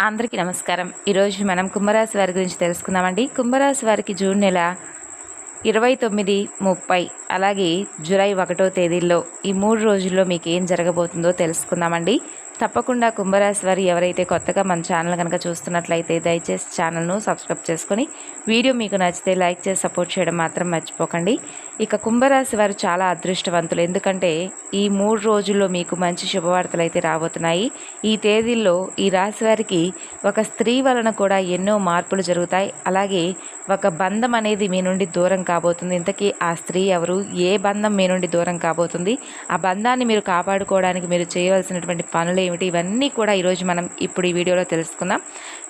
అందరికీ నమస్కారం. ఈరోజు మనం కుంభరాశి వారి గురించి తెలుసుకుందామండి. కుంభరాశి వారికి జూన్ నెల ఇరవై తొమ్మిది ముప్పై అలాగే జూలై ఒకటో తేదీల్లో ఈ మూడు రోజుల్లో మీకు ఏం జరగబోతుందో తెలుసుకుందామండి. తప్పకుండా కుంభరాశి వారు ఎవరైతే కొత్తగా మన ఛానల్ కనుక చూస్తున్నట్లయితే దయచేసి ఛానల్ను సబ్స్క్రైబ్ చేసుకొని వీడియో మీకు నచ్చితే లైక్ చేసి సపోర్ట్ చేయడం మాత్రం మర్చిపోకండి. ఇక కుంభరాశి వారు చాలా అదృష్టవంతులు. ఎందుకంటే ఈ మూడు రోజుల్లో మీకు మంచి శుభవార్తలు అయితే రాబోతున్నాయి. ఈ తేదీల్లో ఈ రాశి వారికి ఒక స్త్రీ వలన కూడా ఎన్నో మార్పులు జరుగుతాయి. అలాగే ఒక బంధం అనేది మీ నుండి దూరం కాబోతుంది. ఇంతకీ ఆ స్త్రీ ఎవరు? ఏ బంధం మీ నుండి దూరం కాబోతుంది? ఆ బంధాన్ని మీరు కాపాడుకోవడానికి మీరు చేయవలసినటువంటి పనులు ఏమిటి? ఇవన్నీ కూడా ఈరోజు మనం ఇప్పుడు ఈ వీడియోలో తెలుసుకుందాం.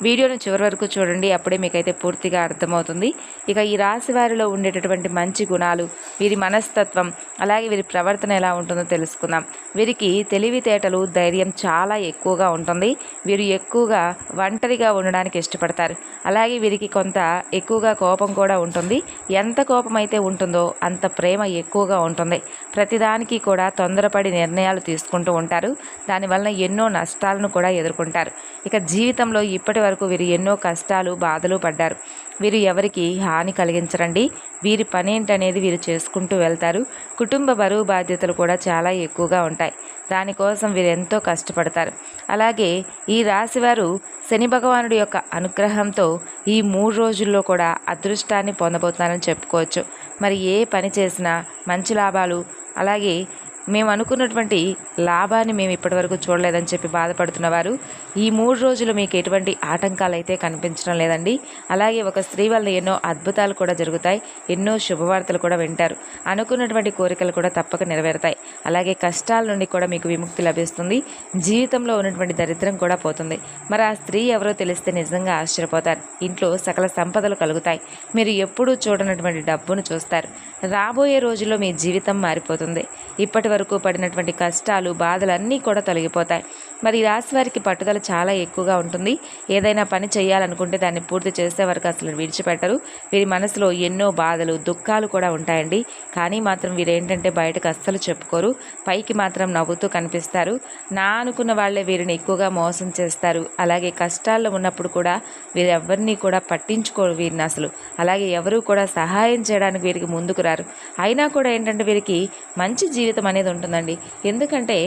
వీడియోను చివరి వరకు చూడండి. అప్పుడే మీకైతే పూర్తిగా అర్థమవుతుంది. ఇక ఈ రాశి వారిలో ఉండేటటువంటి మంచి గుణాలు వీరి మనస్తత్వం అలాగే వీరి ప్రవర్తన ఎలా ఉంటుందో తెలుసుకుందాం. వీరికి తెలివితేటలు ధైర్యం చాలా ఎక్కువగా ఉంటుంది. వీరు ఎక్కువగా ఒంటరిగా ఉండడానికి ఇష్టపడతారు. అలాగే వీరికి కొంత ఎక్కువగా కోపం కూడా ఉంటుంది. ఎంత కోపం అయితే ఉంటుందో అంత ప్రేమ ఎక్కువగా ఉంటుంది. ప్రతిదానికి కూడా తొందరపడి నిర్ణయాలు తీసుకుంటూ ఉంటారు. దానివల్ల ఎన్నో నష్టాలను కూడా ఎదుర్కొంటారు. ఇక జీవితంలో ఇప్పటి వరకు వీరు ఎన్నో కష్టాలు బాధలు పడ్డారు. వీరు ఎవరికి హాని కలిగించరండి. వీరి పనేంటనేది వీరు చేసుకుంటూ వెళ్తారు. కుటుంబ బరువు బాధ్యతలు కూడా చాలా ఎక్కువగా ఉంటాయి. దానికోసం వీరు ఎంతో కష్టపడతారు. అలాగే ఈ రాశివారు శని భగవానుడి యొక్క అనుగ్రహంతో ఈ మూడు రోజుల్లో కూడా అదృష్టాన్ని పొందబోతున్నారని చెప్పుకోవచ్చు. మరి ఏ పని చేసినా మంచి లాభాలు అలాగే మేము అనుకున్నటువంటి లాభాన్ని మేము ఇప్పటివరకు చూడలేదని చెప్పి బాధపడుతున్న వారు ఈ మూడు రోజులు మీకు ఎటువంటి ఆటంకాలు అయితే కనిపించడం లేదండి. అలాగే ఒక స్త్రీ వల్ల ఎన్నో అద్భుతాలు కూడా జరుగుతాయి ఎన్నో శుభవార్తలు కూడా వింటారు. అనుకున్నటువంటి కోరికలు కూడా తప్పక నెరవేరుతాయి. అలాగే కష్టాల నుండి కూడా మీకు విముక్తి లభిస్తుంది. జీవితంలో ఉన్నటువంటి దరిద్రం కూడా పోతుంది. మరి ఆ స్త్రీ ఎవరో తెలిస్తే నిజంగా ఆశ్చర్యపోతారు. ఇంట్లో సకల సంపదలు కలుగుతాయి. మీరు ఎప్పుడూ చూడనటువంటి డబ్బును చూస్తారు. రాబోయే రోజుల్లో మీ జీవితం మారిపోతుంది. ఇప్పటి వరకు పడినటువంటి కష్టాలు బాధలు అన్నీ కూడా తొలగిపోతాయి. మరి ఈ రాశి వారికి పట్టుదల చాలా ఎక్కువగా ఉంటుంది. ఏదైనా పని చేయాలనుకుంటే దాన్ని పూర్తి చేసే వరకు అసలు విడిచిపెట్టరు. వీరి మనసులో ఎన్నో బాధలు దుఃఖాలు కూడా ఉంటాయండి. కానీ మాత్రం వీరు ఏంటంటే బయటకు అస్సలు చెప్పుకోరు. పైకి మాత్రం నవ్వుతూ కనిపిస్తారు. నా అనుకున్న వాళ్ళే వీరిని ఎక్కువగా మోసం చేస్తారు. అలాగే కష్టాల్లో ఉన్నప్పుడు కూడా వీరు ఎవరిని కూడా పట్టించుకోరు వీరిని అసలు. అలాగే ఎవరు కూడా సహాయం చేయడానికి వీరికి ముందుకు రారు. అయినా కూడా ఏంటంటే వీరికి మంచి జీవితం అనేది ఉంటుందండి. ఎందుకంటే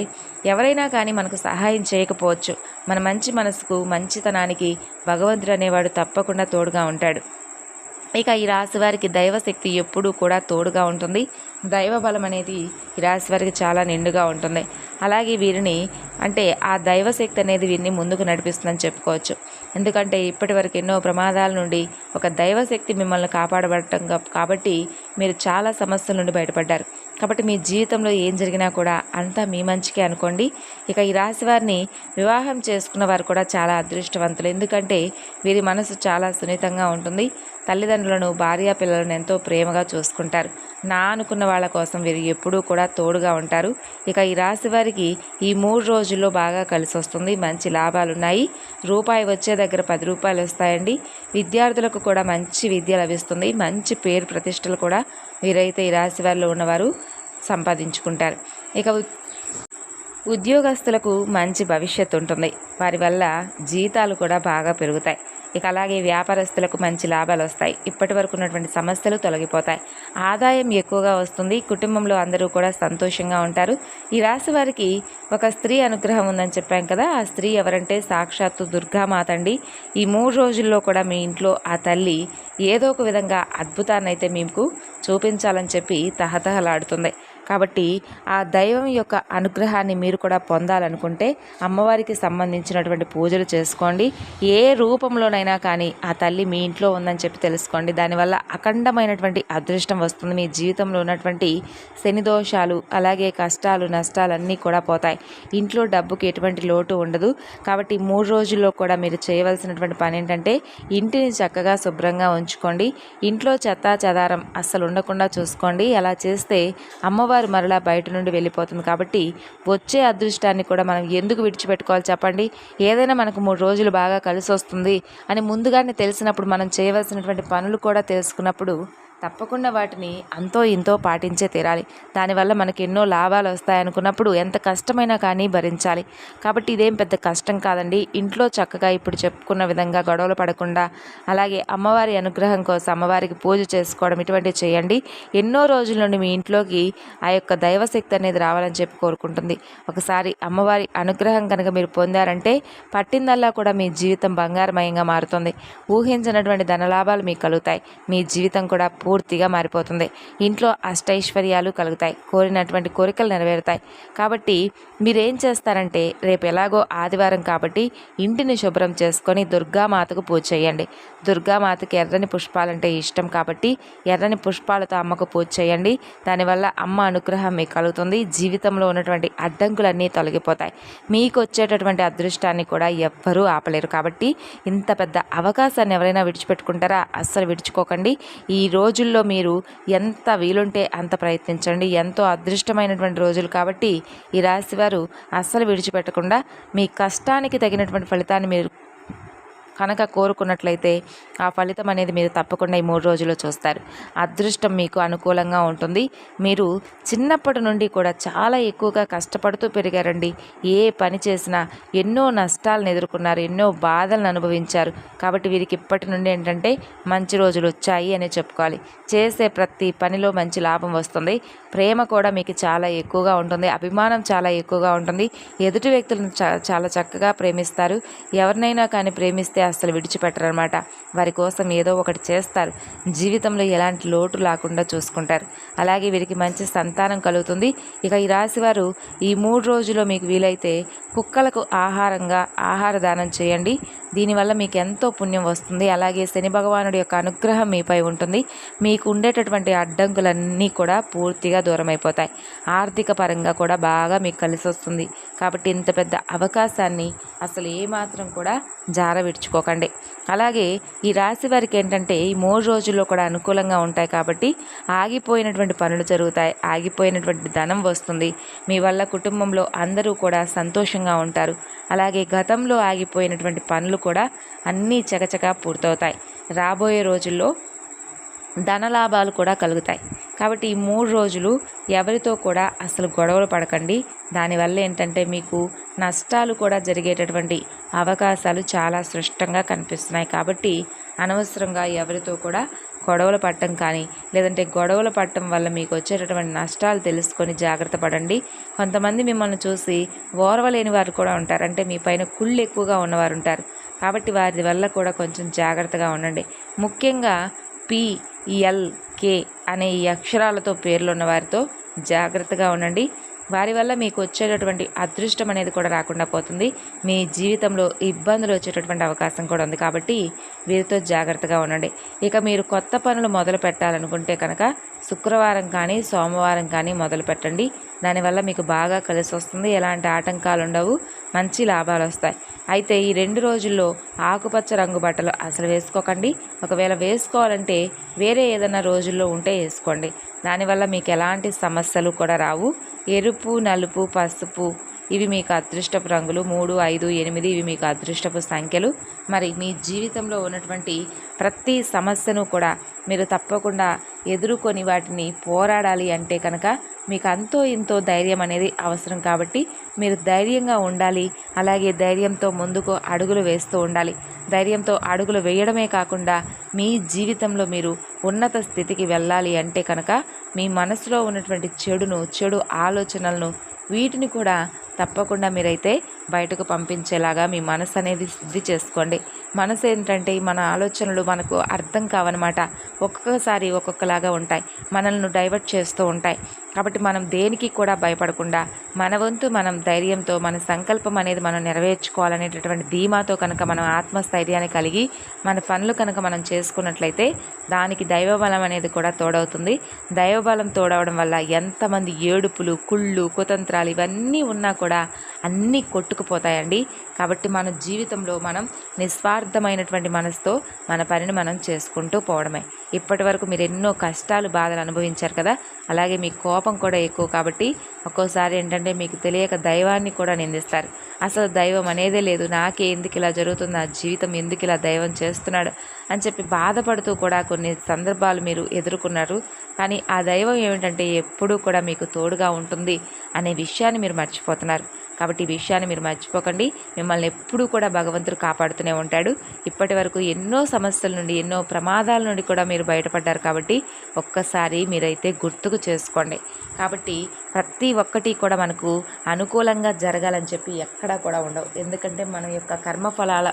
ఎవరైనా కానీ మనకు సహాయం చేయకపోవచ్చు. మన మంచి మనసుకు మంచితనానికి భగవంతుడు అనేవాడు తప్పకుండా తోడుగా ఉంటాడు. ఇక ఈ రాశి వారికి దైవశక్తి ఎప్పుడూ కూడా తోడుగా ఉంటుంది. దైవ బలం అనేది ఈ రాశి వారికి చాలా నిండుగా ఉంటుంది. అలాగే వీరిని అంటే ఆ దైవశక్తి అనేది వీరిని ముందుకు నడిపిస్తుందని చెప్పుకోవచ్చు. ఎందుకంటే ఇప్పటి వరకు ఎన్నో ప్రమాదాల నుండి ఒక దైవశక్తి మిమ్మల్ని కాపాడబడటం కాబట్టి మీరు చాలా సమస్యల నుండి బయటపడ్డారు. కాబట్టి మీ జీవితంలో ఏం జరిగినా కూడా అంతా మీ మంచికే అనుకోండి. ఇక ఈ రాశి వారిని వివాహం చేసుకున్న వారు కూడా చాలా అదృష్టవంతులు. ఎందుకంటే వీరి మనసు చాలా సున్నితంగా ఉంటుంది. తల్లిదండ్రులను భార్య పిల్లలను ఎంతో ప్రేమగా చూసుకుంటారు. నా అనుకున్న వాళ్ళ కోసం వీరు ఎప్పుడూ కూడా తోడుగా ఉంటారు. ఇక ఈ రాశి వారికి ఈ మూడు రోజుల్లో బాగా కలిసి వస్తుంది. మంచి లాభాలు ఉన్నాయి. రూపాయి వచ్చే దగ్గర పది రూపాయలు వస్తాయండి. విద్యార్థులకు కూడా మంచి విద్య లభిస్తుంది. మంచి పేరు ప్రతిష్టలు కూడా వీరైతే ఈ రాశి వారిలో ఉన్నవారు సంపాదించుకుంటారు. ఇక ఉద్యోగస్తులకు మంచి భవిష్యత్తు ఉంటుంది. వారి వల్ల జీతాలు కూడా బాగా పెరుగుతాయి. ఇక అలాగే వ్యాపారస్తులకు మంచి లాభాలు వస్తాయి. ఇప్పటి వరకు ఉన్నటువంటి సమస్యలు తొలగిపోతాయి. ఆదాయం ఎక్కువగా వస్తుంది. కుటుంబంలో అందరూ కూడా సంతోషంగా ఉంటారు. ఈ రాశి వారికి ఒక స్త్రీ అనుగ్రహం ఉందని చెప్పాం కదా. ఆ స్త్రీ ఎవరంటే సాక్షాత్తు దుర్గామాత అండి. ఈ మూడు రోజుల్లో కూడా మీ ఇంట్లో ఆ తల్లి ఏదో ఒక విధంగా అద్భుతాన్ని అయితే మీకు చూపించాలని చెప్పి తహతహలాడుతుంది. కాబట్టి ఆ దైవం యొక్క అనుగ్రహాన్ని మీరు కూడా పొందాలనుకుంటే అమ్మవారికి సంబంధించినటువంటి పూజలు చేసుకోండి. ఏ రూపంలోనైనా కానీ ఆ తల్లి మీ ఇంట్లో ఉందని చెప్పి తెలుసుకోండి. దానివల్ల అఖండమైనటువంటి అదృష్టం వస్తుంది. మీ జీవితంలో ఉన్నటువంటి శని దోషాలు అలాగే కష్టాలు నష్టాలు అన్నీ కూడా పోతాయి. ఇంట్లో డబ్బుకి ఎటువంటి లోటు ఉండదు. కాబట్టి మూడు రోజుల్లో కూడా మీరు చేయవలసినటువంటి పని ఏంటంటే ఇంటిని చక్కగా శుభ్రంగా ఉంచుకోండి. ఇంట్లో చెత్త చెదారం అస్సలు ఉండకుండా చూసుకోండి. అలా చేస్తే అమ్మవారి వారు మరలా బయట నుండి వెళ్ళిపోతుంది కాబట్టి వచ్చే అదృష్టాన్ని కూడా మనం ఎందుకు విడిచిపెట్టుకోవాలి చెప్పండి? ఏదైనా మనకు మూడు రోజులు బాగా కలిసి వస్తుంది అని ముందుగానే తెలిసినప్పుడు మనం చేయవలసినటువంటి పనులు కూడా తెలుసుకున్నప్పుడు తప్పకుండా వాటిని అంతో ఇంతో పాటించే తీరాలి. దానివల్ల మనకి ఎన్నో లాభాలు వస్తాయనుకున్నప్పుడు ఎంత కష్టమైనా కానీ భరించాలి. కాబట్టి ఇదేం పెద్ద కష్టం కాదండి. ఇంట్లో చక్కగా ఇప్పుడు చెప్పుకున్న విధంగా గొడవలు పడకుండా అలాగే అమ్మవారి అనుగ్రహం కోసం అమ్మవారికి పూజ చేసుకోవడం ఇటువంటివి చేయండి. ఎన్నో రోజుల నుండి మీ ఇంట్లోకి ఆ యొక్క దైవశక్తి అనేది రావాలని చెప్పి కోరుకుంటుంది. ఒకసారి అమ్మవారి అనుగ్రహం కనుక మీరు పొందారంటే పట్టిందల్లా కూడా మీ జీవితం బంగారమయంగా మారుతుంది. ఊహించినటువంటి ధనలాభాలు మీకు కలుగుతాయి. మీ జీవితం కూడా పూర్తిగా మారిపోతుంది. ఇంట్లో అష్టైశ్వర్యాలు కలుగుతాయి. కోరినటువంటి కోరికలు నెరవేరుతాయి. కాబట్టి మీరేం చేస్తారంటే రేపు ఎలాగో ఆదివారం కాబట్టి ఇంటిని శుభ్రం చేసుకొని దుర్గామాతకు పూజ చేయండి. దుర్గామాతకి ఎర్రని పుష్పాలంటే ఇష్టం కాబట్టి ఎర్రని పుష్పాలతో అమ్మకు పూజ చేయండి. దానివల్ల అమ్మ అనుగ్రహం మీకు కలుగుతుంది. జీవితంలో ఉన్నటువంటి అడ్డంకులన్నీ తొలగిపోతాయి. మీకు వచ్చేటటువంటి అదృష్టాన్ని కూడా ఎవ్వరూ ఆపలేరు. కాబట్టి ఇంత పెద్ద అవకాశాన్ని ఎవరైనా విడిచిపెట్టుకుంటారా? అస్సలు విడిచిపోకండి. ఈ రోజుల్లో మీరు ఎంత వీలుంటే అంత ప్రయత్నించండి. ఎంతో అదృష్టమైనటువంటి రోజులు కాబట్టి ఈ రాశివారు అస్సలు విడిచిపెట్టకుండా మీ కష్టానికి తగినటువంటి ఫలితాన్ని మీరు కనుక కోరుకున్నట్లయితే ఆ ఫలితం అనేది మీరు తప్పకుండా ఈ మూడు రోజుల్లో చూస్తారు. అదృష్టం మీకు అనుకూలంగా ఉంటుంది. మీరు చిన్నప్పటి నుండి కూడా చాలా ఎక్కువగా కష్టపడుతూ పెరిగారండి. ఏ పని చేసినా ఎన్నో నష్టాలను ఎదుర్కొన్నారు ఎన్నో బాధలను అనుభవించారు. కాబట్టి వీరికి ఇప్పటి నుండి ఏంటంటే మంచి రోజులు వచ్చాయి అని చెప్పుకోవాలి. చేసే ప్రతి పనిలో మంచి లాభం వస్తుంది. ప్రేమ కూడా మీకు చాలా ఎక్కువగా ఉంటుంది. అభిమానం చాలా ఎక్కువగా ఉంటుంది. ఎదుటి వ్యక్తులను చాలా చక్కగా ప్రేమిస్తారు. ఎవరినైనా కానీ ప్రేమిస్తే అస్సలు విడిచిపెట్టరనమాట వారి కోసం ఏదో ఒకటి చేస్తారు. జీవితంలో ఎలాంటి లోటు లేకుండా చూసుకుంటారు. అలాగే వీరికి మంచి సంతానం కలుగుతుంది. ఇక ఈ రాశి వారు ఈ మూడు రోజుల్లో మీకు వీలైతే కుక్కలకు ఆహారంగా ఆహార దానం చేయండి. దీనివల్ల మీకు ఎంతో పుణ్యం వస్తుంది. అలాగే శని భగవానుడి యొక్క అనుగ్రహం మీపై ఉంటుంది. మీకు ఉండేటటువంటి అడ్డంకులన్నీ కూడా పూర్తిగా దూరం అయిపోతాయి ఆర్థిక పరంగా కూడా బాగా మీకు కలిసి వస్తుంది కాబట్టి ఇంత పెద్ద అవకాశాన్ని అసలు ఏమాత్రం కూడా జార విడుచుకోకండి అలాగే ఈ రాశి వారికి ఏంటంటే ఈ మూడు రోజుల్లో కూడా అనుకూలంగా ఉంటాయి కాబట్టి ఆగిపోయినటువంటి పనులు జరుగుతాయి. ఆగిపోయినటువంటి ధనం వస్తుంది. మీ వల్ల కుటుంబంలో అందరూ కూడా సంతోషంగా ఉంటారు. అలాగే గతంలో ఆగిపోయినటువంటి పనులు కూడా అన్నీ చకచకా పూర్తవుతాయి. రాబోయే రోజుల్లో ధనలాభాలు కూడా కలుగుతాయి. కాబట్టి ఈ మూడు రోజులు ఎవరితో కూడా అసలు గొడవలు పడకండి. దానివల్ల ఏంటంటే మీకు నష్టాలు కూడా జరిగేటటువంటి అవకాశాలు చాలా స్పష్టంగా కనిపిస్తున్నాయి. కాబట్టి అనవసరంగా ఎవరితో కూడా గొడవలు పడటం కానీ లేదంటే గొడవలు పడటం వల్ల మీకు వచ్చేటటువంటి నష్టాలు తెలుసుకొని జాగ్రత్త పడండి. కొంతమంది మిమ్మల్ని చూసి ఓర్వలేని వారు కూడా ఉంటారు. అంటే మీ పైన కుళ్ళు ఎక్కువగా ఉన్నవారు ఉంటారు. కాబట్టి వారి వల్ల కూడా కొంచెం జాగ్రత్తగా ఉండండి. ముఖ్యంగా పి ఎల్ కే అనే ఈ అక్షరాలతో పేర్లున్న వారితో జాగ్రత్తగా ఉండండి. వారి వల్ల మీకు వచ్చేటటువంటి అదృష్టం అనేది కూడా రాకుండా పోతుంది. మీ జీవితంలో ఇబ్బందులు వచ్చేటటువంటి అవకాశం కూడా ఉంది కాబట్టి వీరితో జాగ్రత్తగా ఉండండి. ఇక మీరు కొత్త పనులు మొదలు పెట్టాలనుకుంటే కనుక శుక్రవారం కానీ సోమవారం కానీ మొదలు పెట్టండి. దానివల్ల మీకు బాగా కలిసి వస్తుంది. ఎలాంటి ఆటంకాలు ఉండవు. మంచి లాభాలు వస్తాయి. అయితే ఈ రెండు రోజుల్లో ఆకుపచ్చ రంగు బట్టలు అసలు వేసుకోకండి. ఒకవేళ వేసుకోవాలంటే వేరే ఏదైనా రోజుల్లో ఉంటే వేసుకోండి. దానివల్ల మీకు ఎలాంటి సమస్యలు కూడా రావు. ఎరుపు నలుపు పసుపు ఇవి మీకు అదృష్టపు రంగులు. మూడు ఐదు ఎనిమిది ఇవి మీకు అదృష్టపు సంఖ్యలు. మరి మీ జీవితంలో ఉన్నటువంటి ప్రతి సమస్యను కూడా మీరు తప్పకుండా ఎదుర్కొని వాటిని పోరాడాలి అంటే కనుక మీకు అంతో ఇంతో ధైర్యం అనేది అవసరం కాబట్టి మీరు ధైర్యంగా ఉండాలి. అలాగే ధైర్యంతో ముందుకు అడుగులు వేస్తూ ఉండాలి. ధైర్యంతో అడుగులు వేయడమే కాకుండా మీ జీవితంలో మీరు ఉన్నత స్థితికి వెళ్ళాలి అంటే కనుక మీ మనసులో ఉన్నటువంటి చెడును చెడు ఆలోచనలను వీటిని కూడా తప్పకుండా మీరైతే బయటకు పంపించేలాగా మీ మనసు అనేది శుద్ధి చేసుకోండి. మనసు ఏంటంటే మన ఆలోచనలు మనకు అర్థం కావన్నమాట ఒక్కొక్కసారి ఒక్కొక్కలాగా ఉంటాయి. మనల్ని డైవర్ట్ చేస్తూ ఉంటాయి. కాబట్టి మనం దేనికి కూడా భయపడకుండా మన వంతు మనం ధైర్యంతో మన సంకల్పం అనేది మనం నెరవేర్చుకోవాలనేటటువంటి ధీమాతో కనుక మనం ఆత్మస్థైర్యాన్ని కలిగి మన పనులు కనుక మనం చేసుకున్నట్లయితే దానికి దైవబలం అనేది కూడా తోడవుతుంది. దైవబలం తోడవడం వల్ల ఎంతమంది ఏడుపులు కుళ్ళు కుతంత్రాలు ఇవన్నీ ఉన్నా కూడా అన్నీ కొట్టుకుపోతాయండి. కాబట్టి మన జీవితంలో మనం నిస్వార్థమైనటువంటి మనసుతో మన పనిని మనం చేసుకుంటూ పోవడమే. ఇప్పటి వరకు మీరు ఎన్నో కష్టాలు బాధలు అనుభవించారు కదా? అలాగే మీ కోపం కూడా ఎక్కువ కాబట్టి ఒక్కోసారి ఏంటంటే మీకు తెలియక దైవాన్ని కూడా నిందిస్తారు. అసలు దైవం అనేదే లేదు. నాకే ఎందుకు ఇలా జరుగుతుంది? నా జీవితం ఎందుకు ఇలా దైవం చేస్తున్నాడు? అని చెప్పి బాధపడుతూ కూడా కొన్ని సందర్భాలు మీరు ఎదుర్కొన్నారు. కానీ ఆ దైవం ఏమిటంటే ఎప్పుడూ కూడా మీకు తోడుగా ఉంటుంది అనే విషయాన్ని మీరు మర్చిపోతున్నారు. కాబట్టి ఈ విషయాన్ని మీరు మర్చిపోకండి. మిమ్మల్ని ఎప్పుడూ కూడా భగవంతుడు కాపాడుతూనే ఉంటాడు. ఇప్పటి వరకు ఎన్నో సమస్యల నుండి ఎన్నో ప్రమాదాల నుండి కూడా మీరు బయటపడ్డారు కాబట్టి ఒక్కసారి మీరైతే గుర్తుకు చేసుకోండి. కాబట్టి ప్రతి ఒక్కటి కూడా మనకు అనుకూలంగా జరగాలని చెప్పి ఎక్కడా కూడా ఉండవు. ఎందుకంటే మన యొక్క కర్మఫలాల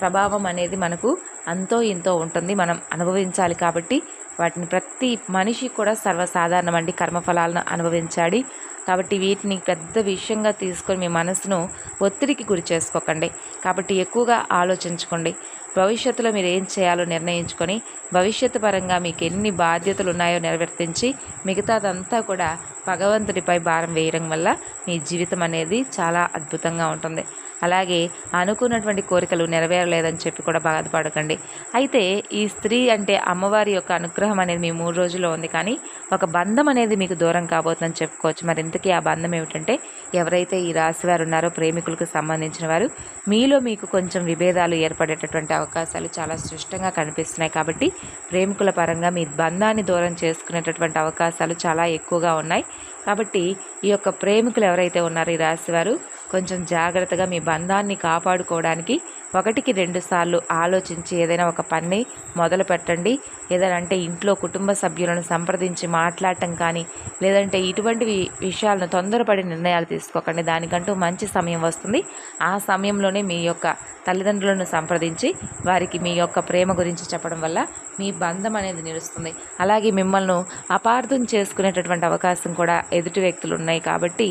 ప్రభావం అనేది మనకు అంతో ఇంతో ఉంటుంది. మనం అనుభవించాలి కాబట్టి వాటిని ప్రతి మనిషి కూడా సర్వసాధారణం అండి. కర్మఫలాలను అనుభవించాలి. కాబట్టి వీటిని పెద్ద విషయంగా తీసుకొని మీ మనసును ఒత్తిడికి గురి చేసుకోకండి. కాబట్టి ఎక్కువగా ఆలోచించుకోండి. భవిష్యత్తులో మీరు ఏం చేయాలో నిర్ణయించుకొని భవిష్యత్తు పరంగా మీకు ఎన్ని బాధ్యతలు ఉన్నాయో నిర్వర్తించి మిగతాదంతా కూడా భగవంతుడిపై భారం వేయడం వల్ల మీ జీవితం అనేది చాలా అద్భుతంగా ఉంటుంది. అలాగే అనుకున్నటువంటి కోరికలు నెరవేరలేదని చెప్పి కూడా బాధపడకండి. అయితే ఈ స్త్రీ అంటే అమ్మవారి యొక్క అనుగ్రహం అనేది మీ మూడు రోజుల్లో ఉంది. కానీ ఒక బంధం అనేది మీకు దూరం కాబోతుందని చెప్పుకోవచ్చు. మరి ఇంతకీ ఆ బంధం ఏమిటంటే ఎవరైతే ఈ రాశి వారు ఉన్నారో ప్రేమికులకు సంబంధించిన వారు మీలో మీకు కొంచెం విభేదాలు ఏర్పడేటటువంటి అవకాశాలు చాలా స్పష్టంగా కనిపిస్తున్నాయి. కాబట్టి ప్రేమికుల పరంగా మీ బంధాన్ని దూరం చేసుకునేటటువంటి అవకాశాలు చాలా ఎక్కువగా ఉన్నాయి. కాబట్టి ఈ యొక్క ప్రేమికులు ఎవరైతే ఉన్నారో ఈ రాశి వారు కొంచెం జాగ్రత్తగా మీ బంధాన్ని కాపాడుకోవడానికి ఒకటికి రెండు సార్లు ఆలోచించి ఏదైనా ఒక పని మొదలు పెట్టండి. ఏదైనా అంటే ఇంట్లో కుటుంబ సభ్యులను సంప్రదించి మాట్లాడటం కానీ లేదంటే ఇటువంటి విషయాలను తొందరపడి నిర్ణయాలు తీసుకోకండి. దానికంటూ మంచి సమయం వస్తుంది. ఆ సమయంలోనే మీ యొక్క తల్లిదండ్రులను సంప్రదించి వారికి మీ యొక్క ప్రేమ గురించి చెప్పడం వల్ల మీ బంధం అనేది నిలుస్తుంది. అలాగే మిమ్మల్ని అపార్థం చేసుకునేటటువంటి అవకాశం కూడా ఎదుటి వ్యక్తులు ఉన్నాయి కాబట్టి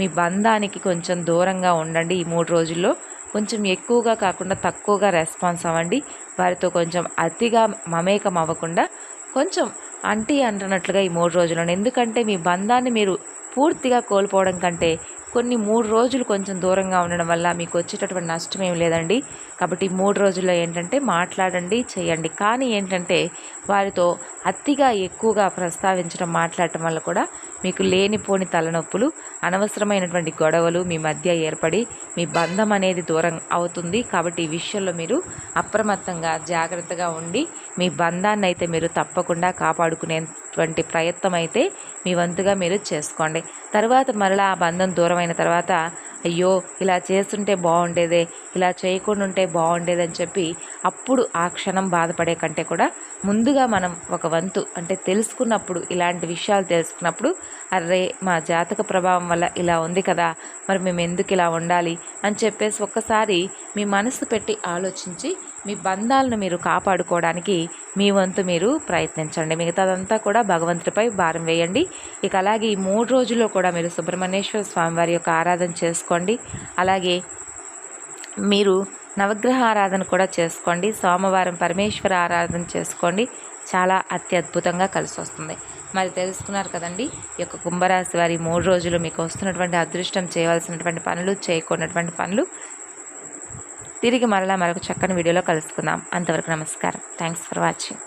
మీ బంధానికి కొంచెం దూరంగా ఉండండి ఈ మూడు రోజుల్లో. కొంచెం ఎక్కువగా కాకుండా తక్కువగా రెస్పాన్స్ అవ్వండి. వారితో కొంచెం అతిగా మమేకం అవ్వకుండా కొంచెం అంటీ అంటున్నట్లుగా ఈ మూడు రోజులను ఎందుకంటే మీ బంధాన్ని మీరు పూర్తిగా కోల్పోవడం కంటే కొన్ని మూడు రోజులు కొంచెం దూరంగా ఉండడం వల్ల మీకు వచ్చేటటువంటి నష్టం ఏం లేదండి. కాబట్టి మూడు రోజుల్లో ఏంటంటే మాట్లాడండి చేయండి. కానీ ఏంటంటే వారితో అతిగా ఎక్కువగా ప్రస్తావించడం మాట్లాడటం వల్ల కూడా మీకు లేనిపోని తలనొప్పులు అనవసరమైనటువంటి గొడవలు మీ మధ్య ఏర్పడి మీ బంధం అనేది దూరం అవుతుంది. కాబట్టి ఈ విషయంలో మీరు అప్రమత్తంగా జాగ్రత్తగా ఉండి మీ బంధాన్ని అయితే మీరు తప్పకుండా కాపాడుకునేటువంటి ప్రయత్నం అయితే మీ వంతుగా మీరు చేసుకోండి. తర్వాత మరలా ఆ బంధం దూరమైన తర్వాత అయ్యో ఇలా చేస్తుంటే బాగుండేదే ఇలా చేయకుండా ఉంటే బాగుండేదని చెప్పి అప్పుడు ఆ క్షణం బాధపడే కంటే కూడా ముందుగా మనం ఒక వంతు అంటే తెలుసుకున్నప్పుడు ఇలాంటి విషయాలు తెలుసుకున్నప్పుడు అరే మా జాతక ప్రభావం వల్ల ఇలా ఉంది కదా మరి మేము ఎందుకు ఇలా ఉండాలి అని చెప్పేసి ఒక్కసారి మీ మనసు పెట్టి ఆలోచించి మీ బంధాలను మీరు కాపాడుకోవడానికి మీ వంతు మీరు ప్రయత్నించండి. మిగతాదంతా కూడా భగవంతుడిపై భారం వేయండి. ఇక అలాగే ఈ మూడు రోజుల్లో కూడా మీరు సుబ్రహ్మణ్యేశ్వర స్వామివారి యొక్క ఆరాధన చేసుకోండి. అలాగే మీరు నవగ్రహ ఆరాధన కూడా చేసుకోండి. సోమవారం పరమేశ్వర ఆరాధన చేసుకోండి. చాలా అత్యద్భుతంగా కలిసి వస్తుంది మరి తెలుసుకున్నారు కదండి ఈ యొక్క కుంభరాశి వారి మూడు రోజులు మీకు వస్తున్నటువంటి అదృష్టం చేయవలసినటువంటి పనులు చేయకున్నటువంటి పనులు. తిరిగి మరలా మరొక చక్కని వీడియోలో కలుసుకుందాం. అంతవరకు నమస్కారం. Thanks for watching